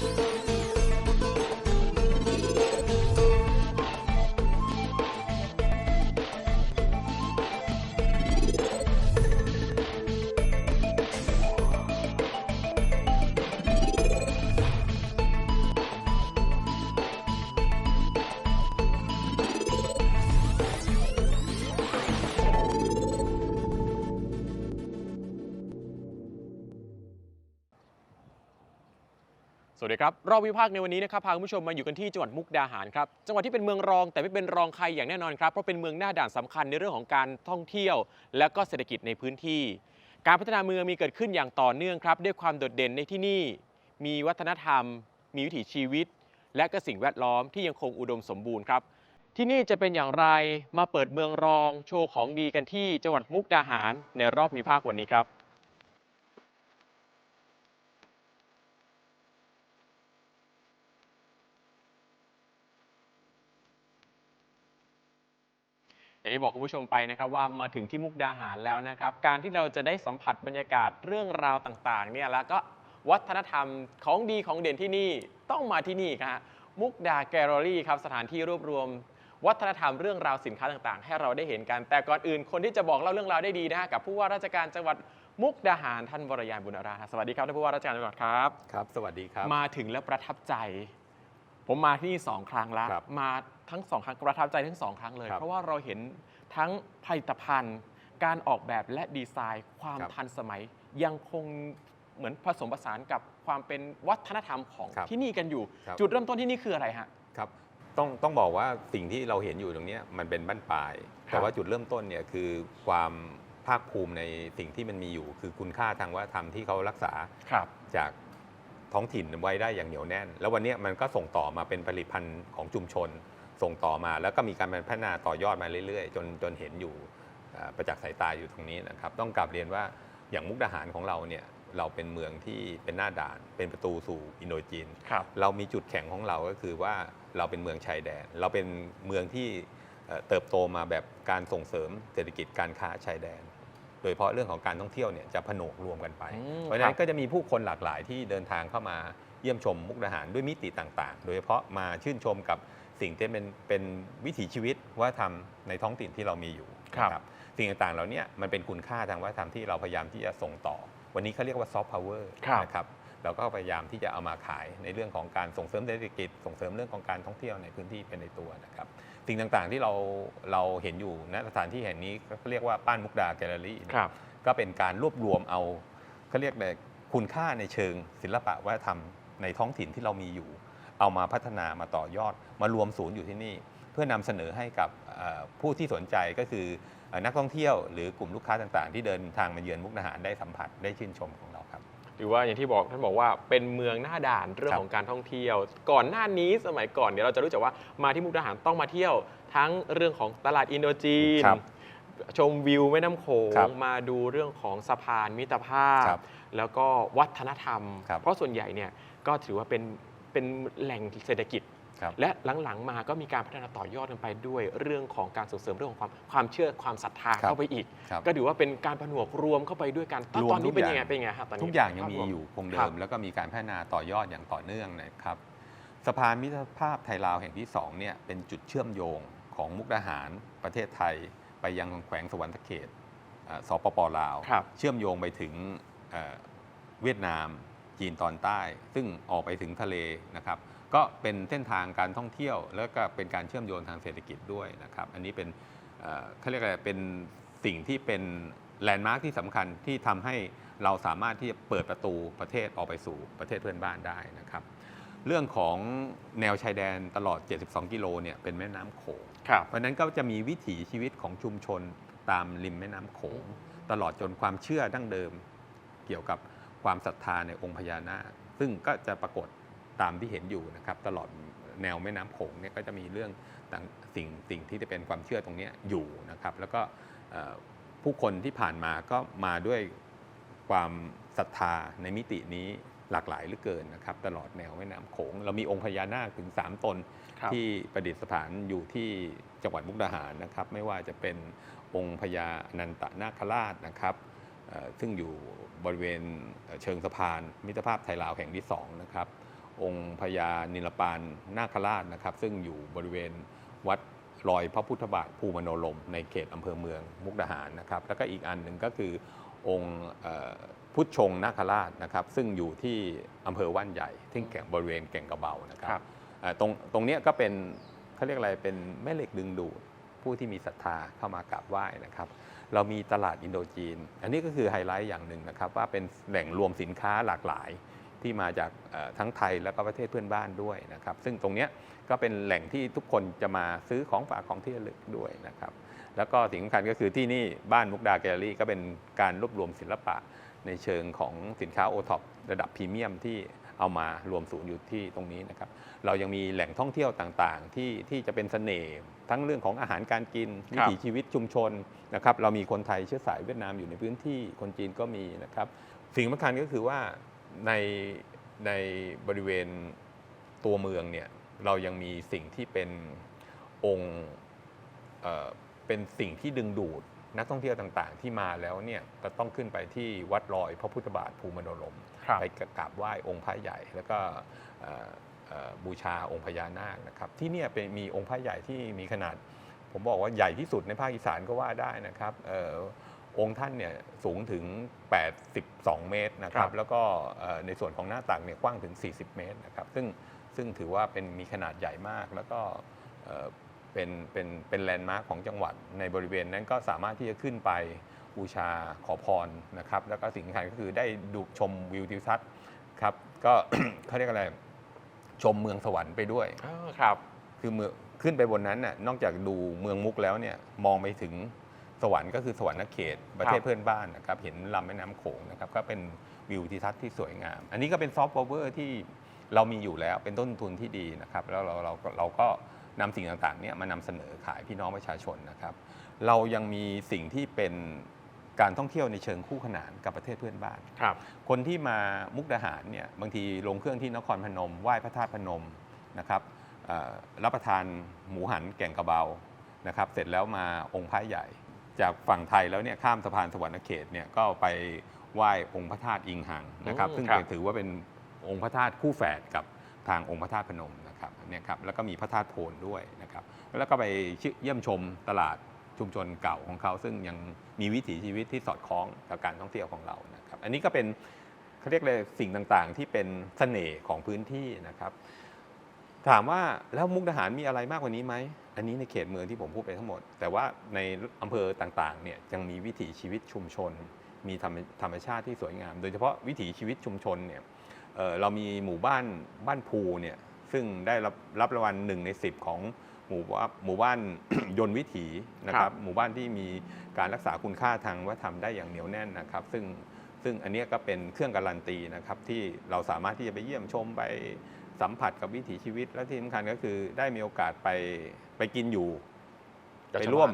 สวั ครับรอบวิพากษ์ในวันนี้นะครับพาคุณผู้ชมมาอยู่กันที่จังหวัดมุกดาหารครับจังหวัดที่เป็นเมืองรองแต่ไม่เป็นรองใครอย่างแน่นอนครับเพราะเป็นเมืองหน้าด่านสำคัญในเรื่องของการท่องเที่ยว และก็เศรษฐกิจในพื้นที่ การพัฒนาเมืองมีเกิดขึ้นอย่างต่อเนื่องครับด้วยความโดดเด่นในที่นี่ มีวัฒนธรรม มีวิถีชีวิต และก็สิ่งแวดล้อมที่ยังคงอุดมสมบูรณ์ครับที่นี่จะเป็นอย่างไรมาเปิดเมืองรอง โชว์ของดีกันที่จังหวัดมุกดาหารในรอบวิพากษ์วันนี้ครับ อย่างที่บอกคุณผู้ชมไปนะครับว่ามาถึงที่มุกดาหารแล้วนะครับ การที่เราจะได้สัมผัสบรรยากาศเรื่องราวต่างๆเนี่ยแล้วก็วัฒนธรรมของดีของเด่นที่นี่ต้องมาที่นี่ครับมุกดาแกลเลอรี่ครับสถานที่รวบรวม วัฒนธรรมเรื่องราวสินค้าต่างๆ ให้เราได้เห็นกัน แต่ก่อนอื่นคนที่จะบอกเล่าเรื่องราวได้ดีนะฮะกับผู้ว่าราชการจังหวัดมุกดาหารท่านวรยานบุญราชสวัสดีครับท่านผู้ว่าราชการจังหวัดครับครับ สวัสดีครับ มาถึงแล้วประทับใจ ผมมาที่นี่สองครั้งแล้วครับมาทั้งสองครั้งประทับใจทั้งสองครั้งเลย ครับเพราะว่าเราเห็นทั้งผลิตภัณฑ์ การออกแบบและดีไซน์ ความครับทันสมัยยังคงเหมือนผสมผสานกับความเป็นวัฒนธรรมของครับที่นี่กันอยู่ ครับ จุดเริ่มต้นที่นี่คืออะไรฮะ ครับต้องต้องบอกว่าสิ่งที่เราเห็นอยู่ตรงเนี้ยมันเป็นบ้านปลาย ครับ แต่ว่าจุดเริ่มต้นเนี่ยคือความภาคภูมิในสิ่งที่มันมีอยู่ คือคุณค่าทางวัฒนธรรมที่เขารักษาครับ จาก ท้องถิ่นไว้ได้อย่างเหนียวแน่น แล้ววันเนี้ยมันก็ส่งต่อมาเป็นผลิตภัณฑ์ของชุมชน ส่งต่อมาแล้วก็มีการพัฒนาต่อยอดมาเรื่อย ๆ จนจนเห็นอยู่อ่าประจักษ์สายตาอยู่ตรงนี้นะครับ ต้องกลับเรียนว่าอย่างมุกดาหารของเราเนี่ยเราเป็นเมืองที่เป็นหน้าด่าน เป็นประตูสู่อินโดจีนครับเรามีจุดแข็งของเราก็คือว่าเราเป็นเมืองชายแดน เราเป็นเมืองที่เอ่อเติบโตมาแบบการส่งเสริมเศรษฐกิจการค้าชายแดนโดยเฉพาะเรื่องของการท่องเที่ยวเนี่ยจะผนวกรวมกันไปอืมเพราะฉะคนั้รันบก็จะมีผู้คนหลากหลายที่เดินทางเข้ามาเยี่ยมชมมุกดาหารด้วยมิติต่างๆ โดยเฉพาะมาชื่นชมกับสิ่งที่เป็นเป็นวิถีชีวิตว่าทำในท้องถิ่นที่เรามีอยู่ครับนะสิ่งต่างๆเหล่าเนี้มันเป็นคุณค่าทางวัฒนธรรมที่เราพยายามที่จะส่งต่อ วันนี้เขาเรียกว่าซอฟต์พาวเวอร์ครับนะครับเราก็พยายามที่จะเอามาขายในเรื่องของการส่งเสริมเศรษฐกิจ ส่งเสริมเรื่องของการท่องเที่ยวในพื้นที่เป็นในตัวนะครับ สิ่งต่างๆที่เราเราเห็นอยู่ณสถานที่แห่งนี้ก็เรียกว่าป้านมุกดาแกลเลอรี่ครับ ก็เป็นการรวบรวมเอาเขาเรียกเลยคุณค่าในเชิงศิลปะวัฒนธรรมในท้องถิ่นที่เรามีอยู่ เอามาพัฒนามาต่อยอด มารวมศูนย์อยู่ที่นี่ เพื่อนำเสนอให้กับเอ่อผู้ที่สนใจก็คือเอ่อนักท่องเที่ยวหรือกลุ่มลูกค้าต่างๆ ที่เดินทางมาเยือนมุกดาหารได้สัมผัสได้ชื่นชมของเราครับ หรือว่าอย่างที่บอกท่านบอกว่าเป็นเมืองหน้าด่านเรื่องครับของการท่องเที่ยว ก่อนหน้านี้สมัยก่อนเดี๋ยวเราจะรู้จักว่ามาที่มุกดาหารต้องมาเที่ยว ทั้งเรื่องของตลาดอินโดจีน ครับชมวิวแม่น้ำโขครังบมาดูเรื่องของสะพานมิตรภาพ ครับแล้วก็วัฒนธรรม ครับเพราะส่วนใหญ่เนี่ยก็ถือว่าเป็นเป็นแหล่งเศรษฐกิจครับ และหลังๆ มาก็มีการพัฒนาต่อยอดกันไปด้วย เรื่องของการส่งเสริมเรื่องของความความเชื่อความศรัทธาครับเข้าไปอีกครับก็ถือว่าเป็นการผนวกรวมเข้าไปด้วยกันตอนรวมตอนนี้เป็นทุกยังไงอย่างเป็นยังไงครับตอนนี้ทุกอย่างยังภพมีรวอยู่คงคเดิรับมแล้วก็มีการพัฒนาต่อยอดอย่างต่อเนื่องนะครับสะพานมิตรภาพไทยลาวแห่งที่สองเนี่ยเป็นจุดเชื่อมโยงของมุกดาหารประเทศไทย ไปยังแขวงสวรรคเขตเอ่อสปปลาวครับเชื่อมโยงไปถึงเอ่อเวียดนามจีนตอนใต้ ซึ่งออกไปถึงทะเลนะครับ ก็เป็นเส้นทางการท่องเที่ยว แล้วก็เป็นการเชื่อมโยงทางเศรษฐกิจด้วยนะครับ อันนี้เป็นเอ่อเขาเรียกอะไรเป็นสิ่งที่เป็นแลนด์มาร์คที่สำคัญที่ทำให้เราสามารถที่จะเปิดประตูประเทศออกไปสู่ประเทศเพื่อนบ้านได้นะครับ เรื่องของแนวชายแดนตลอด 72 กิโลเนี่ยเป็นแม่น้ำโขงครับเพราะฉะนั้นก็จะมีวิถีชีวิตของชุมชนตามริมแม่น้ำโขง ตลอดจนความเชื่อดั้งเดิม เกี่ยวกับความศรัทธาในองค์พญานาคซึ่งก็จะปรากฏ ตามที่เห็นอยู่นะครับตลอดแนวแม่น้ำโขงเนี่ยก็จะมีเรื่องต่างสิ่งสิ่งที่จะเป็นความเชื่อตรงเนี้ยอยู่นะครับ แล้วก็เอ่อผู้คนที่ผ่านมาก็มาด้วยความศรัทธาในมิตินี้หลากหลายเหลือเกินนะครับ ตลอดแนวแม่น้ำโขง เรามีองค์พญานาคถึง 3 ตนครับที่ประดิษฐานอยู่ที่จังหวัดมุกดาหารนะครับ ไม่ว่าจะเป็นองค์พญาอนันตนาคราชนะครับเอ่อซึ่งอยู่บริเวณเอ่อเชิงสะพานมิตรภาพไทยลาวแห่งที่2นะครับ องค์พญานิลปานนาคราชนะครับ ซึ่งอยู่บริเวณวัดรอยพระพุทธบาทภูมโนลม ในเขตอำเภอเมืองมุกดาหารนะครับ แล้วก็อีกอันหนึ่งก็คือองค์เอ่อพุทธชงนาคราชนะครับ ซึ่งอยู่ที่อำเภอว่านใหญ่ที่แก่งบริเวณแก่งกระเบานะคครัรับบเอ่อตรงตรงเนี้ยก็เป็นเขาเรียกอะไรเป็นแม่เหล็กดึงดูดผู้ที่มีศรัทธาเข้ามากราบไหว้นะครับ เรามีตลาดอินโดจีน อันนี้ก็คือไฮไลท์อย่างหนึ่งนะครับ ว่าเป็นแหล่งรวมสินค้าหลากหลาย ที่มาจากเอ่อทั้งไทยแล้วก็ประเทศเพื่อนบ้านด้วยนะครับ ซึ่งตรงเนี้ยก็เป็นแหล่งที่ทุกคนจะมาซื้อของฝากของที่ระลึกด้วยนะครับ แล้วก็สิ่งสำคัญก็คือที่นี่บ้านมุกดาแกลเลอรี่ก็เป็นการรวบรวมศิลปะในเชิงของสินค้าโอท็อประดับพรีเมียมที่เอามารวมศูนย์อยู่ที่ตรงนี้นะครับ เรายังมีแหล่งท่องเที่ยวต่างๆ ที่ที่จะเป็นเสน่ห์ทั้งเรื่องของอาหารการกินวิถีชีวิตชุมชนนะครับ เรามีคนไทยเชื้อสายเวียดนามอยู่ในพื้นที่คนจีนก็มีนะครับ สิ่งสำคัญก็คือว่า ในในบริเวณตัวเมืองเนี่ยเรายังมีสิ่งที่เป็นองค์เอ่อเป็นสิ่งที่ดึงดูดนักท่องเที่ยวต่างๆ ที่มาแล้วเนี่ยก็ต้องขึ้นไปที่วัดรอยพระพุทธบาทภูมินดลมครับ ไปกราบไหว้องค์พระใหญ่ แล้วก็เอ่อเอ่อบูชาองค์พญานาคนะครับ ที่เนี่ยเป็นมีองค์พระใหญ่ที่มีขนาด ผมบอกว่าใหญ่ที่สุดในภาคอีสานก็ว่าได้นะครับเออ องค์ท่านเนี่ยสูงถึง 82 เมตรนะคครัรับบแล้วก็เอ่อในส่วนของหน้าตักเนี่ยกว้างถึง 40 เมตรนะครับ ซึ่งซึ่งถือว่าเป็นมีขนาดใหญ่มาก แล้วก็เอ่อเป็นเป็นเป็นแลนด์มาร์คของจังหวัดในบริเวณนั้นก็สามารถที่จะขึ้นไปบูชาขอพรนะครับ แล้วก็สิ่งสำคัญก็คือได้ดูชมวิวทิวทัศน์ครับ ก็เขาเรียกอะไรชมเมืองสวรรค์ไปด้วยอ๋อครับ คือเมืองขึ้นไปบนนั้นน่ะนอกจากดูเมืองมุกแล้วเนี่ยมองไปถึง สวรรค์ก็คือสวรรค์เขตประเทศเพื่อนบ้านนะครับเห็นลำแม่น้ำโขงนะครับก็เป็นวิวทิวทัศน์ที่สวยงาม อันนี้ก็เป็นซอฟต์พาวเวอร์ที่เรามีอยู่แล้วเป็นต้นทุนที่ดีนะครับแล้วเราเราเราเราก็นำสิ่งต่างๆเนี่ยมานำเสนอขายพี่น้องประชาชนนะครับ เรายังมีสิ่งที่เป็นการท่องเที่ยวในเชิงคู่ขนานกับประเทศเพื่อนบ้านครับคนที่มามุกดาหารเนี่ยบางทีลงเครื่องที่นครพนมไหว้พระธาตุพนมนะครับเอ่อรับประทานหมูหันแก่งกระเบานะครับ เสร็จแล้วมาองค์พระใหญ่ จากฝั่งไทยแล้วเนี่ยข้ามสะพานสวรรณเขตเนี่ยก็ไปไหว้องค์พระธาตุอิงหังนะครับอืมซึ่งครับเป็นถือว่าเป็นองค์พระธาตุคู่แฝดกับทางองค์พระธาตุพนมนะครับเนี่ยครับแล้วก็มีพระธาตุโพนด้วยนะครับ แล้วก็ไปเยี่ยมชมตลาดชุมชนเก่าของเขา ซึ่งยังมีวิถีชีวิตที่สอดคล้องกับการท่องเที่ยวของเรานะครับ อันนี้ก็เป็นเขาเรียกเลยสิ่งต่างๆ ที่เป็นเสน่ห์ของพื้นที่นะครับ ถามว่าแล้วมุกดาหารมีอะไรมากกว่านี้ไหม อันนี้ในเขตเมืองที่ผมพูดไปทั้งหมด แต่ว่าในอำเภอต่างๆเนี่ยยังมีวิถีชีวิตชุมชน มีธรรมธรรมชาติที่สวยงาม โดยเฉพาะวิถีชีวิตชุมชนเนี่ยเอ่อเรามีหมู่บ้านบ้านภูเนี่ยซึ่งได้รับรับรางวัลหนึ่งใน 10 ของหมู่บ้านหมู่บ้านยนต์วิถีนะคครัรับบหมู่บ้านที่มีการรักษาคุณค่าทางวัฒนธรรมได้อย่างเหนียวแน่นนะครับ ซึ่งซึ่งอันเนี้ยก็เป็นเครื่องการันตีนะครับที่เราสามารถที่จะไปเยี่ยมชมไป สัมผัสกับวิถีชีวิตและที่สำคัญก็คือได้มีโอกาสไปไปกินอยู่กับไปชาวบ้านร่วม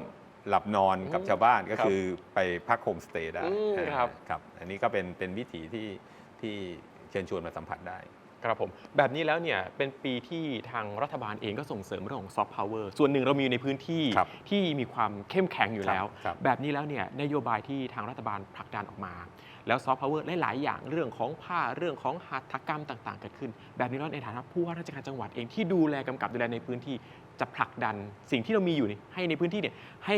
หลับนอนกับอืมชาวบ้านก็ครับคือไปพักโฮมสเตย์ได้อืมอ่าครับ ครับ อันนี้ก็เป็นเป็นวิถีที่ที่เชิญชวนมาสัมผัสได้ ครับผม แบบนี้แล้วเนี่ยเป็นปีที่ทางรัฐบาลเองก็ส่งเสริมเรื่องของซอฟต์พาวเวอร์ส่วนหนึ่งเรามีอยู่ในพื้นที่ครับที่มีความเข้มแข็งอยู่แล้ว ครับครับแบบนี้แล้วเนี่ยนโยบายที่ทางรัฐบาลผลักดันออกมา แล้วซอฟต์พาวเวอร์หลาย ๆ อย่างเรื่องของผ้าเรื่องของหัตถกรรมต่าง ๆ เกิดขึ้น แบบนี้แล้วในฐานะผู้ว่าราชการจังหวัดเองที่ดูแลกำกับดูแลในพื้นที่จะผลักดันสิ่งที่เรามีอยู่นี่ให้ในพื้นที่เนี่ยให้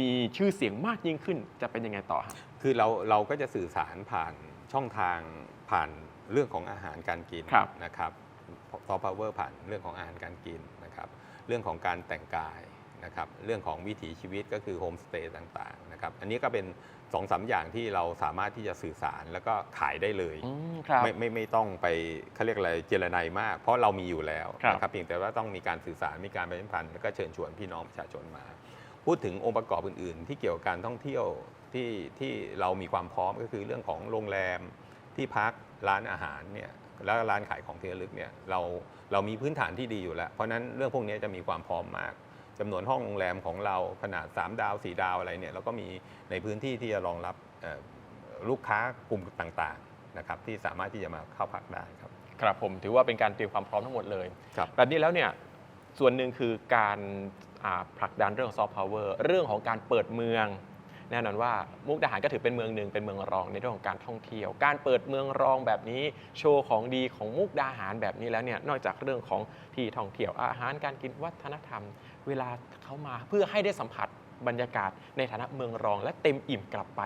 มีชื่อเสียงมากยิ่งขึ้นจะเป็นยังไงต่อครับคือเราเราก็จะสื่อสารผ่านช่องทางผ่าน เรื่องของอาหารการกินครับ นะครับซอฟต์พาวเวอร์ผ่านเรื่องของอาหารการกินนะครับ เรื่องของการแต่งกายนะครับ เรื่องของวิถีชีวิตก็คือโฮมสเตย์ต่างๆนะครับ อันนี้ก็เป็น2อสาอย่างที่เราสามารถที่จะสื่อสารแล้วก็ขายได้เลย อืมครับ ไม่ไม่ไม่ต้องไปเขาเรียกอะไรเจรไนมาก เพราะเรามีอยู่แล้วครับนะครับเพียงแต่ว่าต้องมีการสื่อสารมีการประชาสัมพันธ์แล้วก็เชิญชวนพี่น้องประชาชนมา พูดถึงองค์ประกอบอื่น ๆ ที่เกี่ยวกับการท่องเที่ยวที่ที่เรามีความพร้อมก็คือเรื่องของโรงแรมที่พัก ร้านอาหารเนี่ยแล้วร้านขายของที่ระลึกเนี่ยเราเรามีพื้นฐานที่ดีอยู่แล้ว เพราะฉะนั้นเรื่องพวกนี้จะมีความพร้อมมากจำนวนห้องโรงแรมของเราขนาด 3 ดาว 4 ดาวอะไรเนี่ยเราก็มีในพื้นที่ที่จะรองรับเอ่อลูกค้ากลุ่มต่างๆนะครับที่สามารถที่จะมาเข้าพักได้ครับครับผมถือว่าเป็นการเตรียมความพร้อมทั้งหมดเลยครับแบบนี้แล้วเนี่ยส่วนหนึ่งคือการอ่าผลักดันเรื่องซอฟต์พาวเวอร์เรื่องของการเปิดเมือง แน่นอนว่ามุกดาหารก็ถือเป็นเมืองหนึ่งเป็นเมืองรองในเรื่องของการท่องเที่ยว การเปิดเมืองรองแบบนี้โชว์ของดีของมุกดาหารแบบนี้แล้วเนี่ยนอกจากเรื่องของที่ท่องเที่ยวอาหารการกินวัฒนธรรม เวลาเขามาเพื่อให้ได้สัมผัสบรรยากาศในฐานะเมืองรอง และเต็มอิ่มกลับไป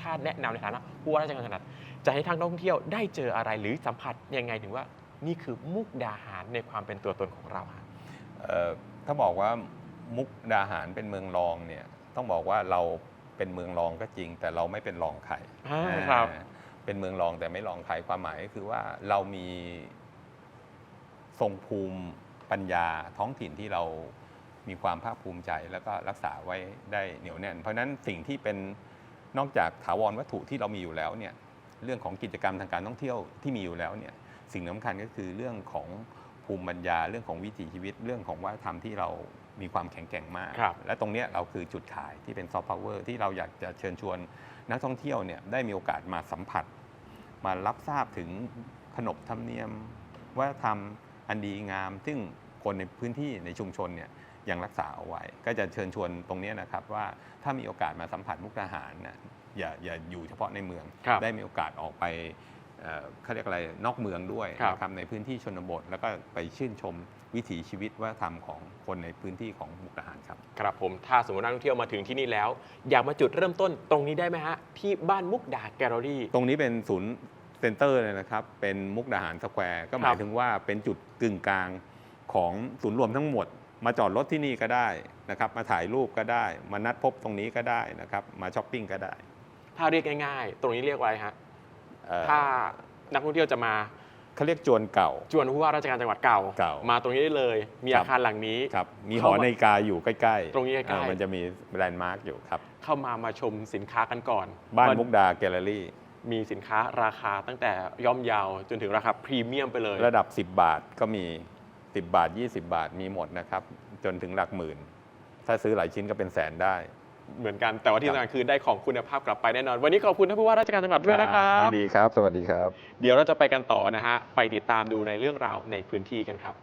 ถ้าแนะนำในฐานะผู้ว่าราชการจังหวัดจะให้ทางนักท่องเที่ยวได้เจออะไรหรือสัมผัสยังไงถึงว่านี่คือมุกดาหารในความเป็นตัวตนของเราถ้าบอกว่ามุกดาหารเป็นเมืองรองเนี่ย ต้องบอกว่าเราเป็นเมืองรองก็จริง แต่เราไม่เป็นรองใครอ่าครับอ่าเป็นเมืองรองแต่ไม่รองใครความหมายก็คือว่าเรามีทรงภูมิปัญญาท้องถิ่นที่เรามีความภาคภูมิใจแล้วก็รักษาไว้ได้เหนียวแน่น เพราะฉะนั้นสิ่งที่เป็นนอกจากถาวรวัตถุที่เรามีอยู่แล้วเนี่ยเรื่องของกิจกรรมทางการท่องเที่ยวที่มีอยู่แล้วเนี่ยสิ่งสำคัญก็คือเรื่องของภูมิปัญญาเรื่องของวิถีชีวิตเรื่องของวัฒนธรรมที่เรา มีความแข็งแกร่งมาก ครับและตรงเนี้ยเราคือจุดขายที่เป็นซอฟต์พาวเวอร์ที่เราอยากจะเชิญชวนนักท่องเที่ยวเนี่ยได้มีโอกาสมาสัมผัส มารับทราบถึงขนบธรรมเนียมวัฒนธรรมอันดีงาม ซึ่งคนในพื้นที่ในชุมชนเนี่ยยังรักษาเอาไว้ ก็จะเชิญชวนตรงเนี้ยนะครับว่าถ้ามีโอกาสมาสัมผัสมุกดาหารนะอย่าอย่าอยู่เฉพาะในเมือง ครับ ได้มีโอกาสออกไปเอ่อเขาเรียกอะไรนอกเมืองด้วยครับ นะครับในพื้นที่ชนบท แล้วก็ไปชื่นชม วิถีชีวิตวัฒนธรรมของคนในพื้นที่ของมุกดาหารครับ ครับผมถ้าสมมตินักท่องเที่ยวมาถึงที่นี่แล้ว อยากมาจุดเริ่มต้นตรงนี้ได้ไหมฮะ ที่บ้านมุกดาแกลเลอรี่ ตรงนี้เป็นศูนย์เซ็นเตอร์เลยนะครับ เป็นมุกดาหารสแควร์ก็หมาคยรับถึงว่าเป็นจุดกึ่งกลางของศูนย์รวมทั้งหมด มาจอดรถที่นี่ก็ได้นะครับ มาถ่ายรูปก็ได้ มานัดพบตรงนี้ก็ได้นะครับ มาช้อปปิ้งก็ได้ ถ้าเรียกง่ายๆ ตรงนี้เรียกว่าอะไรฮะเอ่อถ้านักท่องเที่ยวจะมา เขาเรียกจวนเก่า จวนผู้ว่าราชการจังหวัดเก่า เก่ามาตรงนี้ได้เลย มีครัอาบคารหลังนี้ ครับมีหเข้าอมานาฬิกาอยู่ใกล้ๆตรงนี้ใกล้ๆ อ่ามันจะมีแลนด์มาร์กอยู่ครับ เข้ามามาชมสินค้ากันก่อนบ้านว่มุกดาแกลเลอรี่ มีสินค้าราคาตั้งแต่ย่อมเยาวจนถึงราคาพรีเมียมไปเลย ระดับ 10 บาทก็มี 10 บาท 20 บาทมีหมดนะครับ จนถึงหลักหมื่น ถ้าซื้อหลายชิ้นก็เป็นแสนได้ เหมือนกันแต่ว่าที่สำคัญคือได้ของคุณภาพกลับไปแน่นอน วันนี้ขอบคุณท่านผู้ว่าราชการจังหวัดด้วยนะครับดีครับ สวัสดีครับ เดี๋ยวเราจะไปกันต่อนะฮะไปติดตามดูในเรื่องราวในพื้นที่กันครับ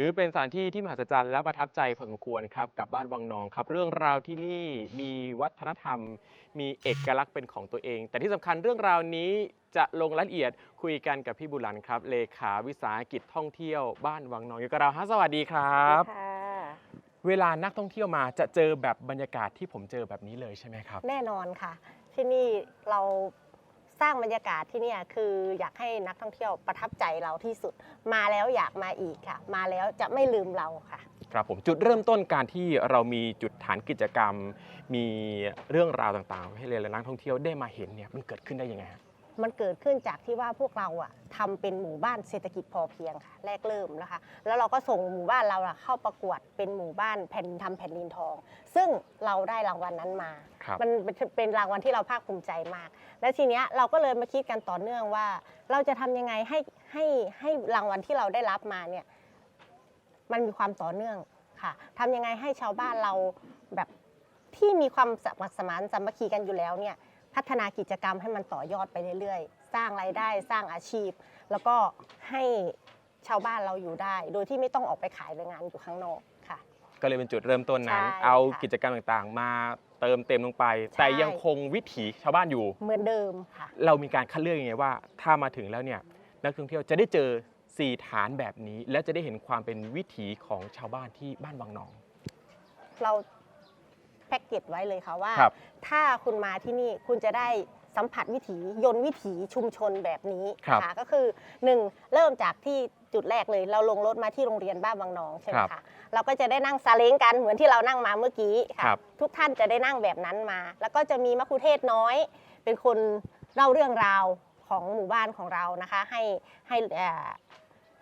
ถือเป็นสถานที่ที่มหัศจรรย์และประทับใจพอสมควรครับกับบ้านวังนองครับ เรื่องราวที่นี่มีวัฒนธรรม มีเอกลักษณ์เป็นของตัวเอง แต่ที่สำคัญเรื่องราวนี้จะลงรายละเอียดคุยกันกับพี่บุรันครับ เลขาวิสาหกิจท่องเที่ยวบ้านวังนองอยู่กับเราฮะสวัสดีครับ ค่ะเวลานักท่องเที่ยวมาจะเจอแบบบรรยากาศที่ผมเจอแบบนี้เลยใช่ไหมครับ แน่นอนค่ะ ที่นี่เรา สร้างบรรยากาศที่เนี่ยคืออยากให้นักท่องเที่ยวประทับใจเราที่สุด มาแล้วอยากมาอีกค่ะ มาแล้วจะไม่ลืมเราค่ะ ครับผมจุดเริ่มต้นการที่เรามีจุดฐานกิจกรรม มีเรื่องราวต่างๆ ให้เรียนและนักท่องเที่ยวได้มาเห็นเนี่ยมันเกิดขึ้นได้ยังไงฮะมันเกิดขึ้นจากที่ว่าพวกเราอะทำเป็นหมู่บ้านเศรษฐกิจพอเพียงค่ะ แรกเริ่มนะคะ แล้วเราก็ส่งหมู่บ้านเราอะเข้าประกวดเป็นหมู่บ้านแผ่นดินทำแผ่นดินทอง ซึ่งเราได้รางวัลนั้นมา ครับมันเป็นเป็นรางวัลที่เราภาคภูมิใจมาก และทีเนี้ยเราก็เลยมาคิดกันต่อเนื่องว่า เราจะทำยังไงให้ให้ให้รางวัลที่เราได้รับมาเนี่ยมันมีความต่อเนื่องค่ะทำยังไงให้ชาวบ้านเราแบบที่มีความสมัครสมานสามัคคีกันอยู่แล้วเนี่ยพัฒนากิจกรรมให้มันต่อยอดไปเรื่อยๆ สร้างรายได้สร้างอาชีพ แล้วก็ให้ชาวบ้านเราอยู่ได้ โดยที่ไม่ต้องออกไปขายแรงงานอยู่ข้างนอกค่ะ ก็เลยเป็นจุดเริ่มต้นนั้น ใช่เอาค่ะ กิจกรรมต่างๆ มา เติมเต็มลงไปใช่แต่ยังคงวิถีชาวบ้านอยู่ เหมือนเดิมค่ะ เรามีการคัดเลือกยังไงว่า ถ้ามาถึงแล้วเนี่ยนักท่องเที่ยวจะได้เจอสี่ฐานแบบนี้ และจะได้เห็นความเป็นวิถีของชาวบ้านที่บ้านวังนอง เราแพ็กเกจไว้เลยค่ะว่า ครับ ถ้าคุณมาที่นี่คุณจะได้สัมผัสวิถียนต์วิถีชุมชนแบบนี้ครับนะคะก็คือหนึ่งเริ่มจากที่ จุดแรกเลย เราลงรถมาที่โรงเรียนบ้านวังนองใช่ไหมครัคะบเราก็จะได้นั่งซาเล้งกันเหมือนที่เรานั่งมาเมื่อกี้ค่ะครับทุกท่านจะได้นั่งแบบนั้นมา แล้วก็จะมีมัคคุเทศก์น้อย เป็นคนเล่าเรื่องราวของหมู่บ้านของเรานะคะ ให้ให้เอ่อ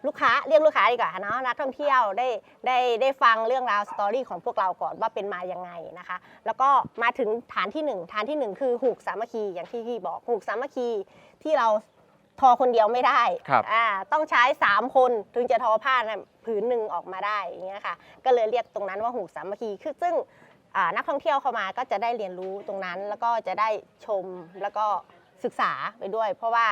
ลูกค้าเรียกลูกค้าดีกว่าเนาะนักท่องเที่ยวได้ได้ได้ฟังเรื่องราวสตอรี่ของพวกเราก่อนว่าเป็นมายังไงนะคะ แล้วก็มาถึงฐานที่หนึ่งฐานที่หนึ่งคือหูกสามัคคีอย่างที่พี่บอกหูกสามัคคีที่เรา ทอคนเดียวไม่ได้ครับอ่าต้องใช้ 3 คนถึงจะทอผ้านะผืนหนึ่งออกมาได้อย่างเงี้ยค่ะ ก็เลยเรียกตรงนั้นว่าหูสามัคคีคือซึ่งอ่านักท่องเที่ยวเข้ามาก็จะได้เรียนรู้ตรงนั้นแล้วก็จะได้ชมแล้วก็ศึกษาไปด้วย เพราะว่า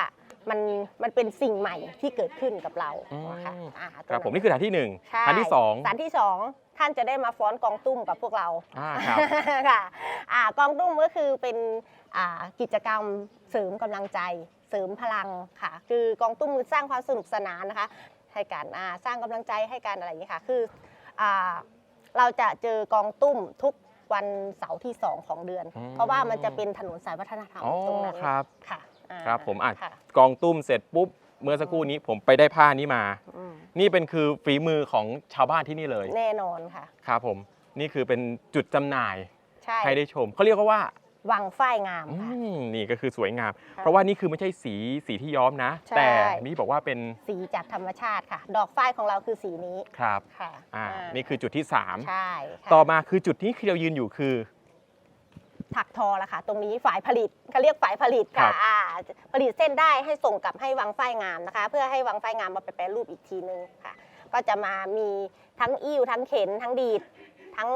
มันมันเป็นสิ่งใหม่ที่เกิดขึ้นกับเราอืมนะคะอ่าตงครับผมนั้นนี่คือฐานที่หนึ่งใช่ฐานที่สองฐานที่สองท่านจะได้มาฟ้อนกองตุ้มกับพวกเราอ่าครับค่ะอ่ากองตุ้มก็คือเป็นอ่ากิจกรรมเสริมกำลังใจ เสริมพลังค่ะ คือกองตุ้มสร้างความสนุกสนานนะคะ ให้การอ่าสร้างกำลังใจให้การอะไรอย่างนี้ยค่ะ คืออ่าเราจะเจอกองตุ้มทุกวันเสาร์ที่ 2 ของเดือนอืมเพราะว่ามันจะเป็นถนนสายวัฒนธรรมอ๋อตรงนั้นครับค่ะอ่าครับผมอะค่ะกองตุ้มเสร็จปุ๊บเมื่อสักครู่นี้ผมไปได้ผ้านี้มาอืมนี่เป็นคือฝีมือของชาวบ้านที่นี่เลย แน่นอนค่ะ ครับผม นี่คือเป็นจุดจำหน่ายใช่ให้ได้ชม เขาเรียกว่า วังฝ้ายงามอืค่ะมนี่ก็คือสวยงาม ค่ะเพราะว่านี่คือไม่ใช่สีสีที่ย้อมนะ ใช่ แต่นี่บอกว่าเป็นสีจากธรรมชาติค่ะ ดอกฝ้ายของเราคือสีนี้ครับค่ะอ่าอ่านี่คือจุดที่ใช่ค่ะ3ต่อมาคือจุดที่เรายืนอยู่คือ ถักทอละค่ะ ตรงนี้ฝ่ายผลิตเขาเรียกฝ่ายผลิตครัค่ะบ อ่าผลิตเส้นได้ให้ส่งกลับให้วังฝ้ายงามนะคะ เพื่อให้วังฝ้ายงามมาไปแปรรูปอีกทีนึงค่ะ ก็จะมามีทั้งอิ่วทั้งเข็นทั้งดีดทั้ง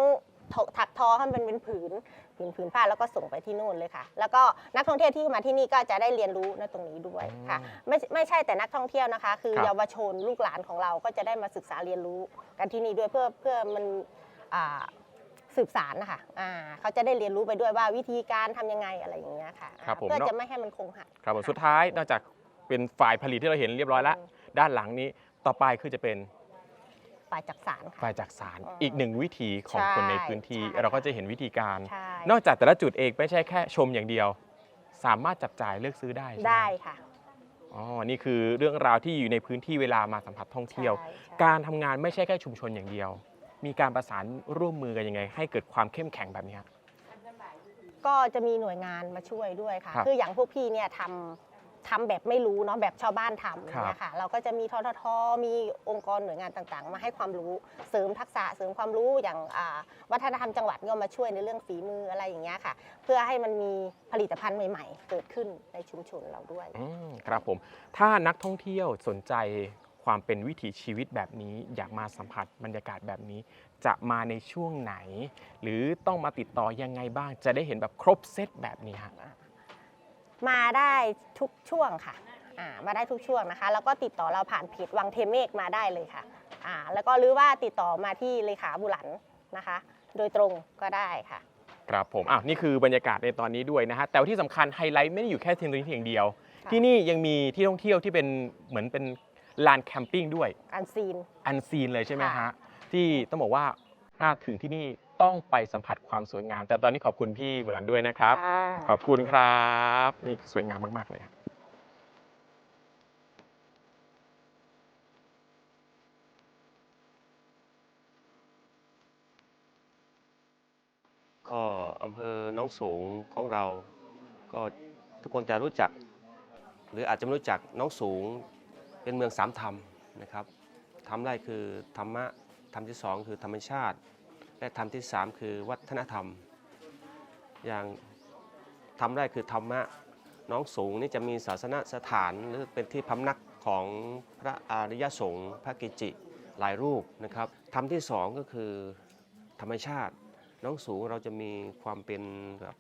ถถักทอให้มันเป็นผืน ผืนผืนผ้าแล้วก็ส่งไปที่นู่นเลยค่ะ แล้วก็นักท่องเที่ยวที่มาที่นี่ก็จะได้เรียนรู้ในตรงนี้ด้วยค่ะอืมไม่ไม่ใช่แต่นักท่องเที่ยวนะคะ คือครับเยาวชนลูกหลานของเราก็จะได้มาศึกษาเรียนรู้กันที่นี่ด้วยเพื่อเพื่อมันอ่าสืบสารนะคะอ่าเขาจะได้เรียนรู้ไปด้วยว่าวิธีการทำยังไงอะไรอย่างเงี้ยค่ะครับผมเพื่อจะไม่ให้มันคงหักครับผมสุดท้ายนอกจากเป็นฝ่ายผลิตที่เราเห็นเรียบร้อยแล้วอืมด้านหลังนี้ต่อไปคือจะเป็น ฝ่ายจักสารค่ะ ฝ่ายจักสารอืมอีกหนึ่งวิธีของใช่คนในพื้นที่ ใช่ เราก็จะเห็นวิธีการ ใช่นอกจากแต่ละจุดเองไม่ใช่แค่ชมอย่างเดียว สามารถจับจ่ายเลือกซื้อได้ใช่หมได้ค่ะอ๋อนี่คือเรื่องราวที่อยู่ในพื้นที่เวลามาสัมผัสท่องเที่ยว ใช่ใช่ การทำงานไม่ใช่แค่ชุมชนอย่างเดียว มีการประสานร่วมมือกันยังไง ให้เกิดความเข้มแข็งแบบนี้ครับก็จะมีหน่วยงานมาช่วยด้วยค่ะ ครับคืออย่างพวกพี่เนี่ยทำ ทำแบบไม่รู้เนาะแบบชาวบ้านทำครับ เนี่ยค่ะเราก็จะมีทททมีองค์กรหน่วยงานต่างๆ มาให้ความรู้เสริมทักษะเสริมความรู้อย่างอ่าวัฒนธรรมจังหวัดก็มาช่วยในเรื่องฝีมืออะไรอย่างเงี้ยค่ะ เพื่อให้มันมีผลิตภัณฑ์ใหม่ ๆ เกิดขึ้นในชุมชนเราด้วย อืมครับผม ถ้านักท่องเที่ยวสนใจความเป็นวิถีชีวิตแบบนี้ อยากมาสัมผัสบรรยากาศแบบนี้ จะมาในช่วงไหน หรือต้องมาติดต่อยังไงบ้างจะได้เห็นแบบครบเซตแบบนี้ฮะ มาได้ทุกช่วงค่ะอ่ามาได้ทุกช่วงนะคะ แล้วก็ติดต่อเราผ่านเพจวังเทเมกมาได้เลยค่ะอ่าแล้วก็หรือว่าติดต่อมาที่เลขาบุหลันนะคะ โดยตรงก็ได้ค่ะครับผมอะนี่คือบรรยากาศในตอนนี้ด้วยนะฮะแต่ว่าที่สำคัญไฮไลท์ไม่ได้อยู่แค่ที่ตรงนี้อย่างเดียวค่ะที่นี่ยังมีที่ท่องเที่ยวที่เป็นเหมือนเป็นลานแคมปิ้งด้วย อันซีน อันซีนเลยใช่ไหมค่ะฮะที่ต้องบอกว่า ถ้าถึงที่นี่ต้องไปสัมผัสความสวยงาม แต่ตอนนี้ขอบคุณพี่บุหลันด้วยนะครับ ขอบคุณครับนี่สวยงามมาก ๆ เลยครับก็อำเภอหน้องสูงของเรา ก็ทุกคนจะรู้จัก หรืออาจจะไม่รู้จักหน้องสูงเป็นเมืองสามธรรมนะครับธรรมแรกคือธรรมะ ธรรมที่สองคือธรรมชาติ และธรรมที่สามคือวัฒนธรรม อย่างธรรมแรกคือธรรมะน้องสูงนี่จะมีศาสนสถานหรือเป็นที่พำนักของพระอริยสงฆ์พระกิจิหลายรูปนะครับธรรมที่สองก็คือธรรมชาติ น้องสูงเราจะมีความเป็นแบบ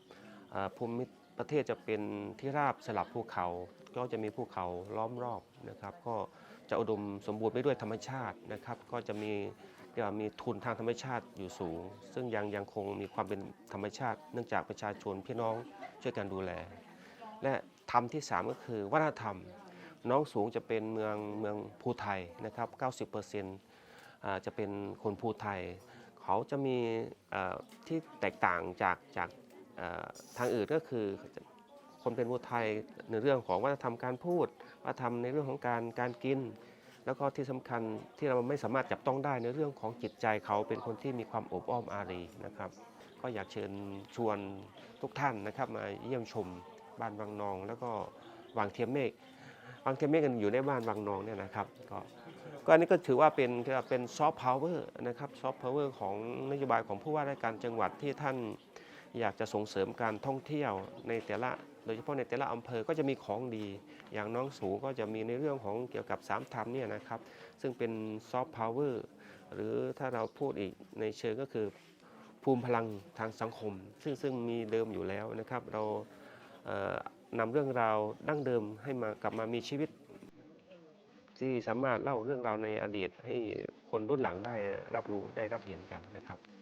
ภูมิประเทศจะเป็นที่ราบสลับภูเขา ก็จะมีภูเขาล้อมรอบนะครับ ก็จะอุดมสมบูรณ์ไปด้วยธรรมชาตินะครับ ก็จะมี เรียกว่ามีทุนทางธรรมชาติอยู่สูง ซึ่งยังยังคงมีความเป็นธรรมชาติ เนื่องจากประชาชนพี่น้องช่วยกันดูแล และธรรมที่ 3 ก็คือวัฒนธรรม น้องสูงจะเป็นเมืองเมืองภูไทยนะครับ 90%อ่าจะเป็นคนภูไทย เขาจะมีที่แตกต่างจากจากทางอื่นก็คือคนเป็นผู้ไทยในเรื่องของวัฒนธรรมการพูดวัฒนธรรมในเรื่องของการการกิน แล้วก็ที่สำคัญที่เราไม่สามารถจับต้องได้ในเรื่องของจิตใจเขาเป็นคนที่มีความอบอ้อมอารีนะครับ ก็อยากเชิญชวนทุกท่านนะครับมาเยี่ยมชมบ้านวังนอง แล้วก็วังเทียมเมฆวังเทียมเมฆกันอยู่ในบ้านวังนองเนี่ยนะครับก็ก็อันนี้ก็ถือว่าเป็นเรียกว่าเป็นซอฟต์พาวเวอร์นะครับซอฟต์พาวเวอร์ของนโยบายของผู้ว่าราชการจังหวัดที่ท่านอยากจะส่งเสริมการท่องเที่ยวในแต่ละ ดยเฉพาะในแต่ละอำเภอก็จะมีของดี อย่างน้องสูงก็จะมีในเรื่องของเกี่ยวกับสามธรรมเนี่ยนะครับซึ่งเป็นซอฟต์พาวเวอร์หรือถ้าเราพูดอีกในเชิงก็คือภูมิพลังทางสังคม ซึ่งซึ่งมีเดิมอยู่แล้วนะครับ เราเนำเรื่องราวดั้งเดิมให้มากลับมามีชีวิต ที่สามารถเล่าเรื่องราวในอดีตให้คนรุ่นหลังได้รับรู้ได้รับเห็นกันนะครับ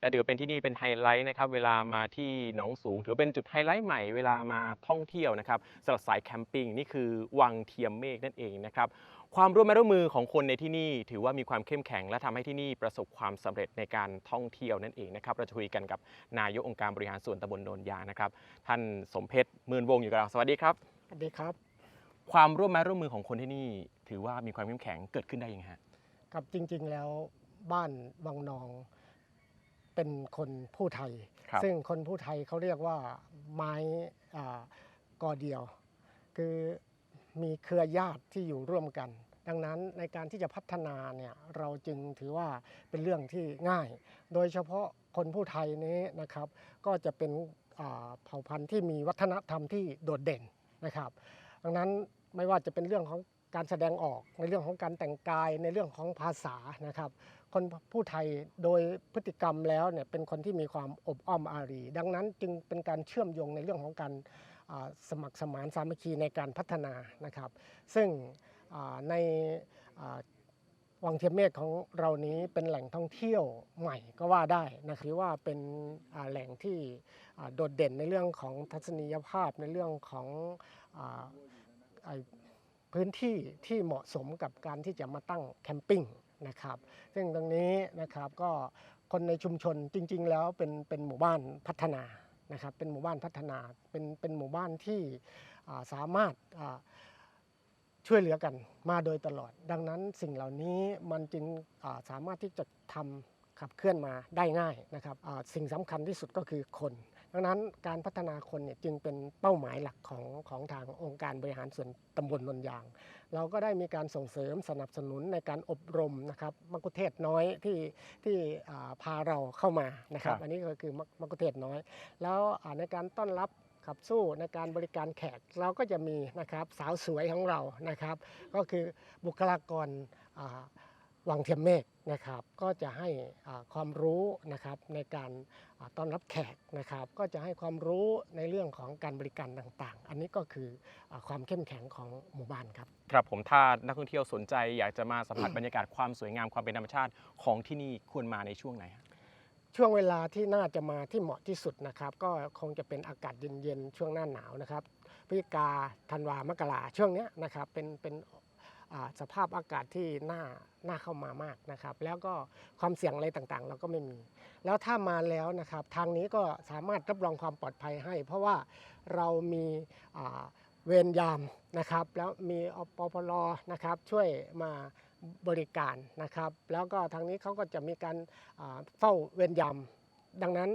และถือเป็นที่นี่เป็นไฮไลท์นะครับเวลามาที่หนองสูง ถือเป็นจุดไฮไลท์ใหม่เวลามาท่องเที่ยวนะครับสำหรับสายแคมปิ้งนี่คือวังเทียมเมฆนั่นเองนะครับความร่วมไมือร่วมมือของคนในที่นี่ ถือว่ามีความเข้มแข็ง และทำให้ที่นี่ประสบความสำเร็จในการท่องเที่ยวนั่นเองนะครับเราจะคุยกันกับนายกองค์การบริหารส่วนตำบลโนนยางนะครับท่านสมเพชรหมื่นวงศ์อยู่กับเราสวัสดีครับสวัสดีครับ ความร่วมไม้ร่วมมือของคนที่นี่ ถือว่ามีความเข้มแข็งเกิดขึ้นได้ยังไงฮะครับจริงๆแล้วบ้านวังนอง เป็นคนผู้ไทย ครับซึ่งคนผู้ไทยเขาเรียกว่าไม้อ่ากอเดียว คือมีเครือญาติที่อยู่ร่วมกัน ดังนั้นในการที่จะพัฒนาเนี่ยเราจึงถือว่าเป็นเรื่องที่ง่าย โดยเฉพาะคนผู้ไทยนี้นะครับ ก็จะเป็นอ่าเผ่าพันธุ์ที่มีวัฒนธรรมที่โดดเด่นนะครับ ดังนั้นไม่ว่าจะเป็นเรื่องของการแสดงออกในเรื่องของการแต่งกายในเรื่องของภาษานะครับ คนผู้ไทยโดยพฤติกรรมแล้วเนี่ยเป็นคนที่มีความอบอ้อมอารี ดังนั้นจึงเป็นการเชื่อมโยงในเรื่องของการสมัครสมานสามัคคีในการพัฒนานะครับ ซึ่งในวังเทียมเมฆของเรานี้เป็นแหล่งท่องเที่ยวใหม่ก็ว่าได้นะถือว่าเป็นแหล่งที่โดดเด่นในเรื่องของทัศนียภาพในเรื่องของอพื้นที่ที่เหมาะสมกับการที่จะมาตั้งแคมปิ้ง นะครับ ซึ่งตรงนี้นะครับก็คนในชุมชนจริง ๆ แล้วเป็นเป็นหมู่บ้านพัฒนานะครับ เป็นหมู่บ้านพัฒนาเป็นเป็นหมู่บ้านที่าสามารถช่วยเหลือกันมาโดยตลอด ดังนั้นสิ่งเหล่านี้มันจึงาสามารถที่จะทำขับเคลื่อนมาได้ง่ายนะครับสิ่งสำคัญที่สุดก็คือคน ดังนั้นการพัฒนาคนเนี่ยจึงเป็นเป้าหมายหลักของของทางองค์การบริหารส่วนตำบลนนยาง เราก็ได้มีการส่งเสริมสนับสนุนในการอบรมนะครับมักคุเทศน้อยที่ที่อ่าพาเราเข้ามานะครับครับอันนี้ก็คือมักมักคุเทศน้อย แล้วอ่าในการต้อนรับขับสู้ในการบริการแขกเราก็จะมีนะครับสาวสวยของเรานะครับ ก็คือบุคลากรอ่า วังเทียมเมฆนะครับ ก็จะให้อ่าความรู้นะครับในการอ่าต้อนรับแขกนะครับ ก็จะให้ความรู้ในเรื่องของการบริการต่างๆ อันนี้ก็คืออาความเข้มแข็งของหมู่บ้านครับ ครับผมถ้านักท่องเที่ยวสนใจอยากจะมาสัมผัสบรรยากาศความสวยงามความเป็นธรรมชาติของที่นี่ควรมาในช่วงไหนฮะช่วงเวลาที่น่าจะมาที่เหมาะที่สุดนะครับ ก็คงจะเป็นอากาศเย็นๆช่วงหน้าหนาวนะครับพฤศจิกาธันวามกราช่วงเนี้ยนะครับเป็นเป็นอ่า สภาพอากาศที่น่าน่าเข้ามามากนะครับ แล้วก็ความเสี่ยงอะไรต่างๆ เราก็ไม่มี แล้วถ้ามาแล้วนะครับ ทางนี้ก็สามารถรับรองความปลอดภัยให้ เพราะว่าเรามีเวรยามนะครับ แล้วมีอปพลนะครับ ช่วยมาบริการนะครับ แล้วก็ทางนี้เขาก็จะมีการเฝ้าเวรยามดังนั้น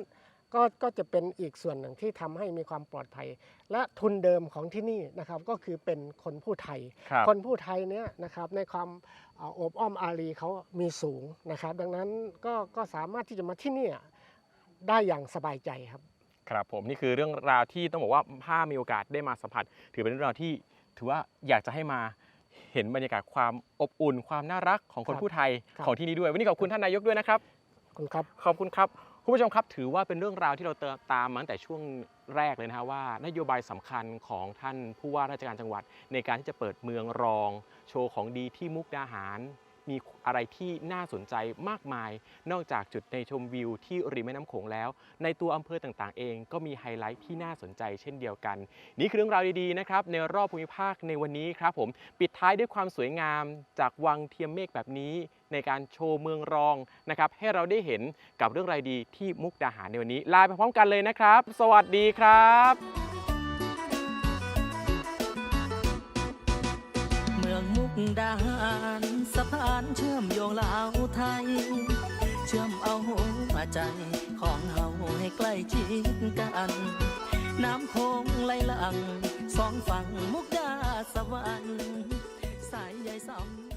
ก็ก็จะเป็นอีกส่วนหนึ่งที่ทำให้มีความปลอดภัย และทุนเดิมของที่นี่นะครับก็คือเป็นคนผู้ไทยครับคนผู้ไทยเนี่ยนะครับในความอ่าโอบอ้อมอารีเขามีสูงนะครับ ดังนั้นก็ก็สามารถที่จะมาที่เนี่ยได้อย่างสบายใจครับ ครับผมนี่คือเรื่องราวที่ต้องบอกว่าถ้ามีโอกาสได้มาสัมผัส ถือเป็นเรื่องราวที่ถือว่าอยากจะให้มาเห็นบรรยากาศความอบอุ่น ความน่ารักของคนครับผู้ไทยครับของที่นี่ด้วย วันนี้ขอบคุณท่านนายกด้วยนะครับขอบคุณครับขอบคุณครับ คุณผู้ชมครับถือว่าเป็นเรื่องราวที่เราเตามมาตั้งแต่ช่วงแรกเลยนะฮะว่านโยบายสำคัญของท่านผู้ว่าราชการจังหวัด ในการที่จะเปิดเมืองรอง โชว์ของดีที่มุกดาหาร มีอะไรที่น่าสนใจมากมาย นอกจากจุดในชมวิวที่ริมแม่น้ำโขงแล้ว ในตัวอำเภอต่างๆ เองก็มีไฮไลท์ที่น่าสนใจเช่นเดียวกัน นี่คือเรื่องราวดีๆนะครับในรอบภูมิภาคในวันนี้ครับผมปิดท้ายด้วยความสวยงามจากวังเทียมเมฆแบบนี้ ในการโชว์เมืองรองนะครับให้เราได้เห็นกับเรื่องราวดีที่มุกดาหารในวันนี้ ลาไปพร้อมกันเลยนะครับ สวัสดีครับ ด่านสะพานเชื่อมโยงลาวไทย เชื่อมเอาหัวใจของเฮาให้ใกล้ชิดกัน น้ำโคงไหลหลัง สองฝั่งมุกดาสวรรค์สายใยสำ